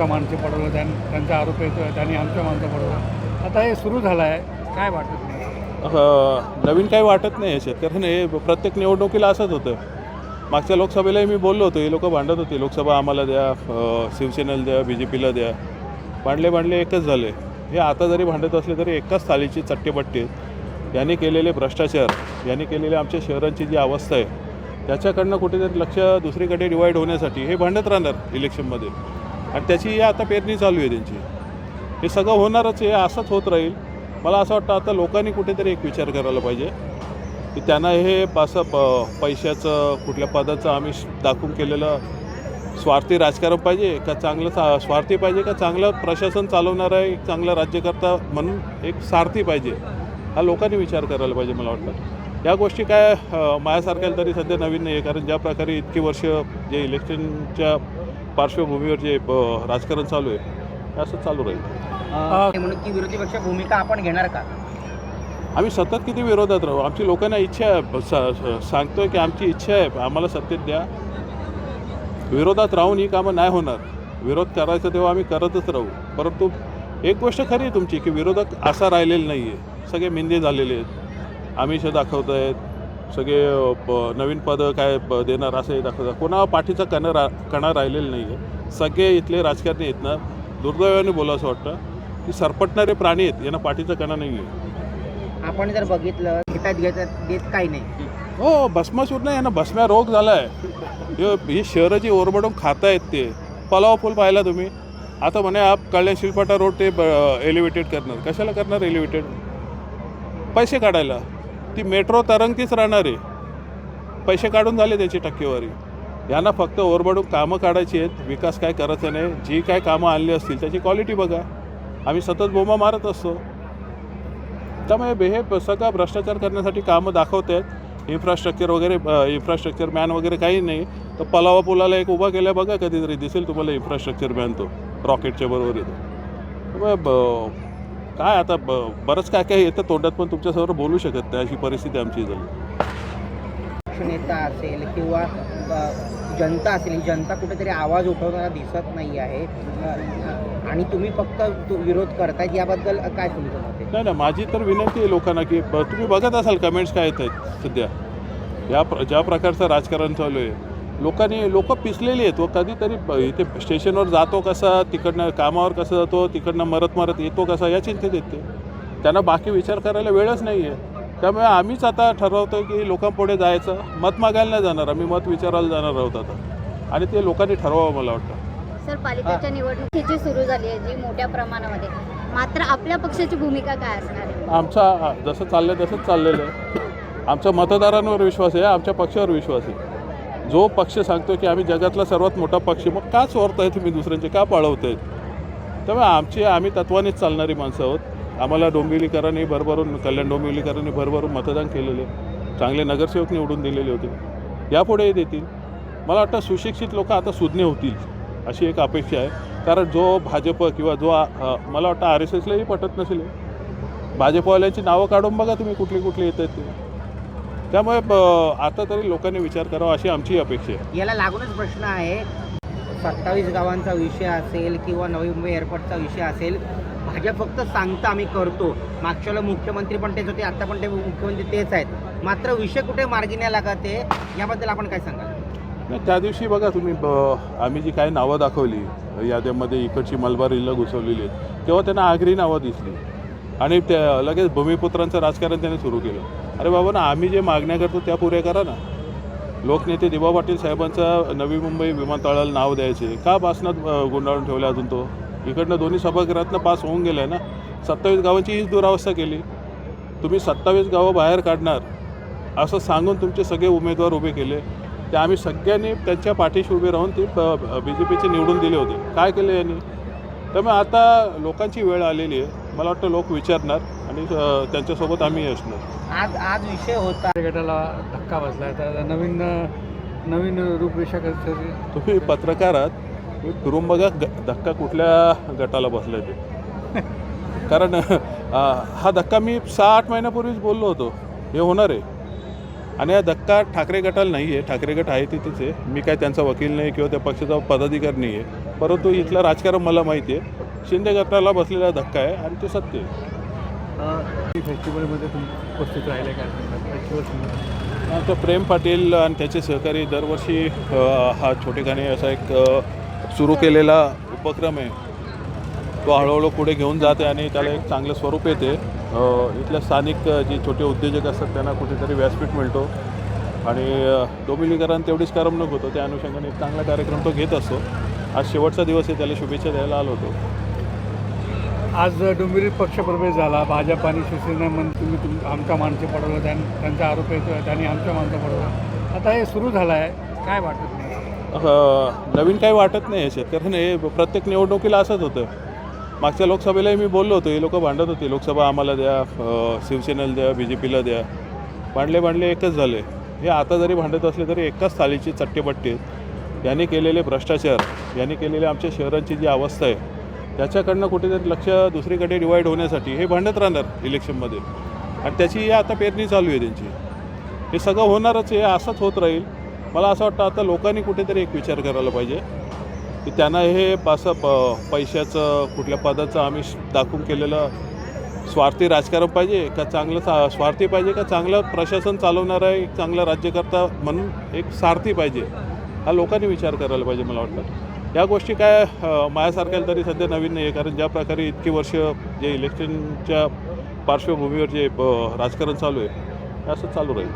आमच्या माणसं पडवलं त्यां त्यांचा आरोप येतो त्यांनी आमच्या माणसं पडवलं. आता हे सुरू झालं आहे काय वाटत नाही? नवीन काही वाटत नाही शेतकऱ्यांना. हे प्रत्येक निवडणुकीला असंच होतं. मागच्या लोकसभेलाही मी बोललो होतो हे लोक भांडत होते. लोकसभा आम्हाला द्या शिवसेनेला द्या बी जे पीला द्या. भांडले भांडले एकच झाले. हे आता जरी भांडत असले तरी एकाच थाळीची चट्टेपट्टी यांनी केलेले भ्रष्टाचार यांनी केलेले आमच्या शहरांची जी अवस्था आहे त्याच्याकडनं कुठेतरी लक्ष दुसरीकडे डिवाईड होण्यासाठी हे भांडत राहणार इलेक्शनमध्ये. आणि त्याची आता पेरणी चालू आहे त्यांची. हे सगळं होणारच आहे असंच होत राहील. मला असं वाटतं आता लोकांनी कुठेतरी एक विचार करायला पाहिजे की त्यांना हे असं प पैशाचं कुठल्या पदाचं आम्ही दाखवून केलेलं स्वार्थी राजकारण पाहिजे का चांगलं सा स्वार्थी पाहिजे का चांगलं प्रशासन चालवणारा एक चांगला राज्यकर्ता म्हणून एक सारथी पाहिजे. हा लोकांनी विचार करायला पाहिजे मला वाटतं. या गोष्टी काय माझ्यासारख्याला तरी सध्या नवीन नाही आहे कारण ज्या प्रकारे इतकी वर्ष जे इलेक्शनच्या पार्श्वभूमीवर जे राजकारण चालू आहे हे असं चालू राहील. ते म्हणून की विरोधी पक्ष भूमिका आपण घेणार का? आम्ही सतत किती विरोधात राहू? आमची लोकांना इच्छा आहे सांगतोय की आमची इच्छा आहे आम्हाला सत्तेत द्या. विरोधात राहून ही कामं नाही होणार. विरोध करायचा तेव्हा आम्ही करतच राहू. परंतु एक गोष्ट खरी आहे तुमची की विरोधक असा राहिलेला नाही आहे सगळे मिंदे झालेले आहेत. आमिष दाखवत आहेत सगळे नवीन पदं काय देणार असं दाखवतात. कोणा पाठीचा कणा रा कणा राहिलेला नाही आहे सगळे इथले राजकारणी आहेत ना दुर्दैवाने बोला असं वाटतं. की सरपटणारे प्राणी आहेत यांना पाठीचा कणा नाही आहे आपण जर बघितलं घेतात घेतात देत काही नाही. हो भस्मासूर नाही यांना भस्म्या रोग झाला आहे ही शहरं जी ओरबडून खात आहेत ते. पलाव फुल पाहिला तुम्ही. आता म्हणे आप कळल्या शिलपाटा रोड ते एलिव्हेटेड करणार. कशाला करणार एलिव्हेटेड पैसे काढायला. ती मेट्रो तरंगतीच राहणार आहे. पैसे काढून झाले त्याची टक्केवारी. यांना फक्त ओरबडून कामं काढायची आहेत. विकास काय करायचं नाही. जी काय कामं आणली असतील त्याची क्वालिटी बघा. आम्ही सतत बोमा मारत असतो. त्यामुळे बे- हे सगळा भ्रष्टाचार करण्यासाठी कामं दाखवत आहेत. इन्फ्रास्ट्रक्चर वगैरे इन्फ्रास्ट्रक्चर मॅन वगैरे काही नाही. तर पलावा पुलाला एक उभा केला बघा कधीतरी दिसेल तुम्हाला इन्फ्रास्ट्रक्चर मॅन तो. रॉकेटच्या बरोबर येतो. त्यामुळे ब- काय आता ब बरंच काय काय येतं तोंडात पण तुमच्यासमोर बोलू शकत नाही अशी परिस्थिती आमची झाली नेता असेल किंवा अ, जनता असेल ही जनता कुठेतरी आवाज उठवताना दिसत नाही आहे. अ, आणि तुम्ही फक्त तु- विरोध करतायत याबद्दल काय तुमचं मत आहे? नाही ना माझी तर विनंती आहे लोकांना की ब- तुम्ही बघत असाल कमेंट्स काय येत आहेत सध्या. या प्र ज्या प्रकारचं राजकारण चालू आहे लोकांनी लोक पिसलेली आहेत व कधीतरी ब- इथे स्टेशनवर जातो कसा तिकडनं कामावर कसं जातो तिकडनं मरत मरत येतो कसा या चिंतेत येते त्यांना बाकी विचार करायला वेळच नाही आहे. त्यामुळे आम्हीच आता ठरवतो की लोकांपुढे जायचं. मत मागायला नाही जाणार. आम्ही मत विचारायला जाणार आहोत आता. आणि ते लोकांनी ठरवावं मला वाटतं. सर पालिकेच्या निवडणुकी जी सुरू झाली आहे जी मोठ्या प्रमाणामध्ये मात्र आपल्या पक्षाची भूमिका काय असणार आहे? आमचा जसं चाललं तसंच चाललेलं आहे. आमचा मतदारांवर विश्वास आहे आमच्या पक्षावर विश्वास आहे. जो पक्ष सांगतो की आम्ही जगातला सर्वात मोठा पक्ष मग का चोरताय तुम्ही दुसऱ्यांचे का पाळवतायत त्यामुळे आमची आम्ही तत्वानेच चालणारी माणसं आहोत. आम्हाला डोंबिवलीकरांनी भरभरून कल्याण डोंबिवलीकरांनी भरभरून मतदान केलेले चांगले नगरसेवक निवडून दिलेले होते. यापुढेही देतील. मला वाटतं सुशिक्षित लोक आता सुज्ञ होतील अशी एक अपेक्षा आहे. कारण जो भाजप किंवा जो मला वाटतं आर एस एसलाही पटत नसेल. भाजपवाल्यांची नावं काढून बघा तुम्ही कुठली कुठली येत आहेत ते. त्यामुळे आता तरी लोकांनी विचार करावा अशी आमची अपेक्षा आहे. याला लागूनच प्रश्न आहे सत्तावीस गावांचा विषय असेल किंवा नवी मुंबई एअरपोर्टचा विषय असेल भाजप फक्त सांगतं आम्ही करतो. मागच्या वेळेला मुख्यमंत्री पण तेच होते आता पण ते मुख्यमंत्री तेच आहेत. मात्र विषय कुठे मार्गी नाही लागत आहे याबद्दल आपण काय सांगाल? नाही त्या दिवशी बघा तुम्ही ब आम्ही जी काही नावं दाखवली याद्यामध्ये इकडची मलबार इल्लं घुसवलेली आहेत तेव्हा त्यांना आगरी नावं दिसली. आणि त्या लगेच भूमिपुत्रांचं राजकारण त्यांनी सुरू केलं. अरे बाबा ना आम्ही जे मागण्या करतो त्या पुऱ्या करा ना. लोकनेते दिबा पाटील साहेबांचा नवी मुंबई विमानतळाला नाव द्यायचे. का बासनात गुंडाळून ठेवला अजून तो? इकडनं दोन्ही सभागृहातनं पास होऊन गेला आहे ना. सत्तावीस गावांची हीच दुरावस्था केली. तुम्ही सत्तावीस गावं बाहेर काढणार असं सांगून तुमचे सगळे उमेदवार उभे केले. ते आम्ही सगळ्यांनी त्यांच्या पाठीशी उभे राहून ते बी जे पीचे निवडून दिले होते. काय केले यांनी? त्यामुळे आता लोकांची वेळ आलेली आहे. मला वाटतं लोक विचारणार आणि त्यांच्यासोबत आम्ही असणार. आज आज विषय होता. गटाला धक्का बसला आहे तर नवीन नवीन रूपरेषा कसं तुम्ही पत्रकार आहात. तुम्ही फिरून बघा ग धक्का कुठल्या गटाला बसलाय ते. कारण हा धक्का मी सहा आठ महिन्यापूर्वीच बोललो होतो. हे होणार आहे. आणि हा धक्का ठाकरे गटाला नाही आहे ठाकरे गट आहे तिथेच आहे. मी काय त्यांचा वकील नाही किंवा त्या पक्षाचा पदाधिकारी नाही आहे परंतु इथलं राजकारण मला माहिती आहे. शिंदे गटाला बसलेला धक्का आहे आणि ते सत्य आहे. फेस्टिवलमध्ये तुम्ही उपस्थित राहिले काय सांगतात फेस्टिवल आता प्रेम पाटील आणि त्याचे सहकारी दरवर्षी हा छोटेखानी असा एक सुरू केलेला उपक्रम आहे. तो हळूहळू पुढे घेऊन जाते आणि त्याला एक चांगलं स्वरूप येते. इथल्या स्थानिक जे छोटे उद्योजक असतात त्यांना कुठेतरी व्यासपीठ मिळतो. आणि डोंबिवलीकरांना तेवढीच करमणूक होतो. त्या अनुषंगाने एक चांगला कार्यक्रम तो घेत असतो. आज शेवटचा दिवस आहे त्याला शुभेच्छा द्यायला आलो होतो. आज डोंबिवलीत पक्षप्रवेश झाला. भाजप आणि शिवसेना म्हण तुम्ही तुम आमच्या माणसे पडवलं त्यां त्यांचा आरोप येतो त्यांनी आमच्या माणसं पडवलं. आता हे सुरू झालं आहे काय वाटत नाही? नवीन काही वाटत नाही शेतकऱ्यांना. हे प्रत्येक निवडणुकीला असंच होतं. मागच्या लोकसभेलाही मी बोललो होतो हे लोक भांडत होते. लोकसभा आम्हाला द्या शिवसेनेला द्या बी जे पीला द्या. भांडले भांडले एकच झाले. हे आता जरी भांडत असले तरी एकाच थाळीची चट्टेपट्टी आहेत. यांनी केलेले भ्रष्टाचार यांनी केलेले आमच्या शहरांची जी अवस्था आहे त्याच्याकडनं कुठेतरी लक्ष दुसरीकडे डिवाईड होण्यासाठी हे भांडत राहणार इलेक्शनमध्ये आणि त्याची आता पेरणी चालू आहे त्यांची. हे सगळं होणारच हे असंच होत राहील. मला असं वाटतं आता लोकांनी कुठेतरी एक विचार करायला पाहिजे की त्यांना हे पासं प पैशाचं कुठल्या पदाचं आम्ही दाखवून केलेलं स्वार्थी राजकारण पाहिजे का चांगलं सा स्वार्थी पाहिजे का चांगलं प्रशासन चालवणारा एक चांगला राज्यकर्ता म्हणून एक सारथी पाहिजे. हा लोकांनी विचार करायला पाहिजे मला वाटतं. या गोष्टी काय माझ्यासारख्याला तरी सध्या नवीन नाही आहे कारण ज्या प्रकारे इतकी वर्ष जे इलेक्शनच्या पार्श्वभूमीवर जे राजकारण चालू आहे असं चालू राहील.